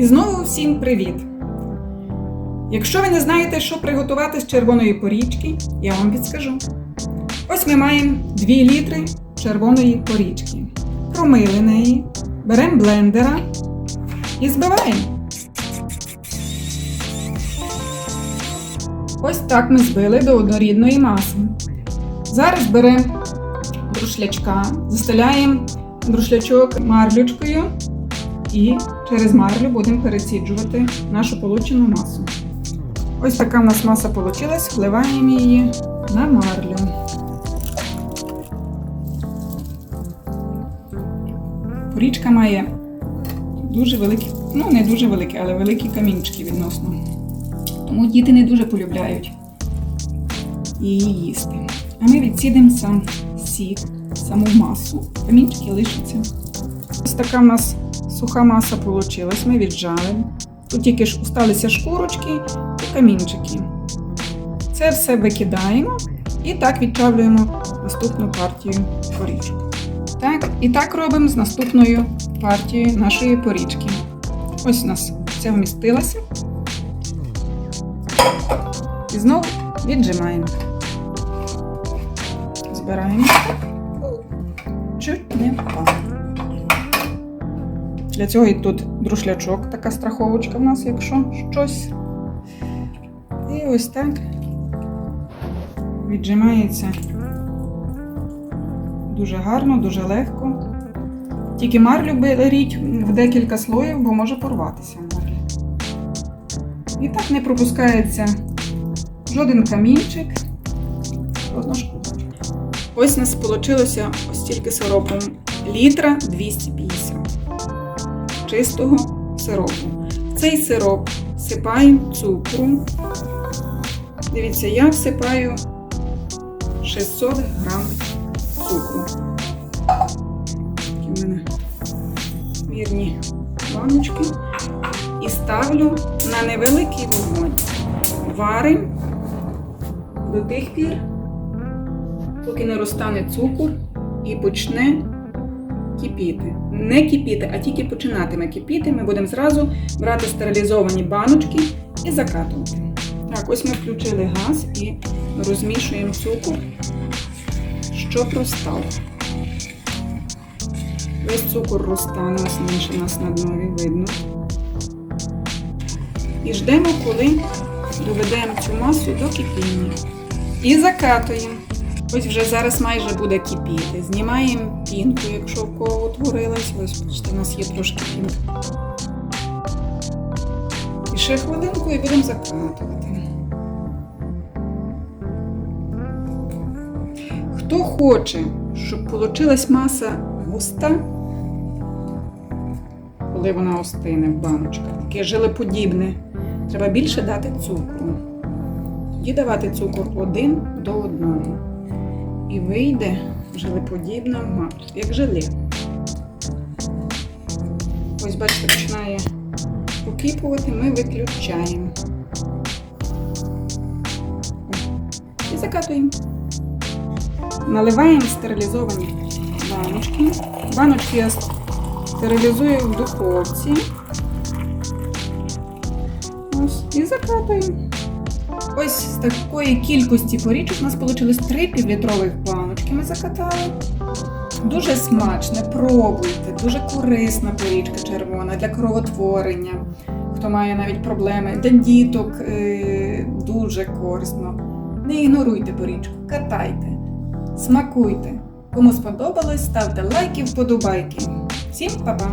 І знову всім привіт! Якщо ви не знаєте, що приготувати з червоної порічки, я вам підскажу. Ось ми маємо 2 літри червоної порічки. Промили неї, беремо блендера і збиваємо. Ось так ми збили до однорідної маси. Зараз беремо друшлячка, застеляємо друшлячок марлючкою і через марлю будемо переціджувати нашу получену масу. Ось така в нас маса вийшла, вливаємо її на марлю. Порічка має дуже великі, ну не дуже великі, але великі камінчики відносно. Тому діти не дуже полюбляють її їсти. А ми відсідемо сам сік, саму масу. Камінчики лишаться. Така в нас суха маса вийшла. Ми віджали. Тут тільки ж осталися шкурочки і камінчики. Це все викидаємо і так відчавлюємо наступну партію порічок. Так, і так робимо з наступною партією нашої порічки. Ось у нас все вмістилося. І знову віджимаємо. Збираємо. Для цього і тут друшлячок, така страховочка в нас, якщо щось. І ось так віджимається дуже гарно, дуже легко. Тільки марлю беріть в декілька слоїв, бо може порватися марля. І так не пропускається жоден камінчик, жодна шкурочка. Ось у нас вийшло ось тільки сиропу. Літра 250 чистого сиропу. В цей сироп всипаємо цукру. Дивіться, я всипаю 600 грам цукру. Такі в мене мірні баночки. І ставлю на невеликий вогонь. Варимо до тих пір, поки не розтане цукор і почне кипіти. Не кипіти, а тільки починатиме кипіти. Ми будемо зразу брати стерилізовані баночки і закатувати. Так, ось ми включили газ і розмішуємо цукор, щоб розстав. Весь цукор розтане, ось менше нас на днові видно. І ждемо, коли доведемо цю масу до кипіння. І закатуємо. Ось вже зараз майже буде кипіти. Знімаємо пінку, якщо в кого утворилась. Ось бачите, у нас є трошки пінки. І ще хвилинку і будемо закатувати. Хто хоче, щоб вийшла маса густа, коли вона остине в баночках, таке желеподібне, треба більше дати цукру. Тоді давати цукор один до одного. І вийде желеподібна маса, як желе. Ось, бачите, починає покипувати, ми виключаємо. І закатуємо. Наливаємо стерилізовані баночки. Баночки я стерилізую в духовці. Ось, і закатуємо. Ось з такої кількості порічок у нас вийшло 3 півлітрових баночки. Ми закатали. Дуже смачне, пробуйте, дуже корисна порічка червона для кровотворення. Хто має навіть проблеми, для діток е, дуже корисно. Не ігноруйте порічку, катайте, смакуйте. Кому сподобалось, ставте лайки, вподобайки. Всім па-па!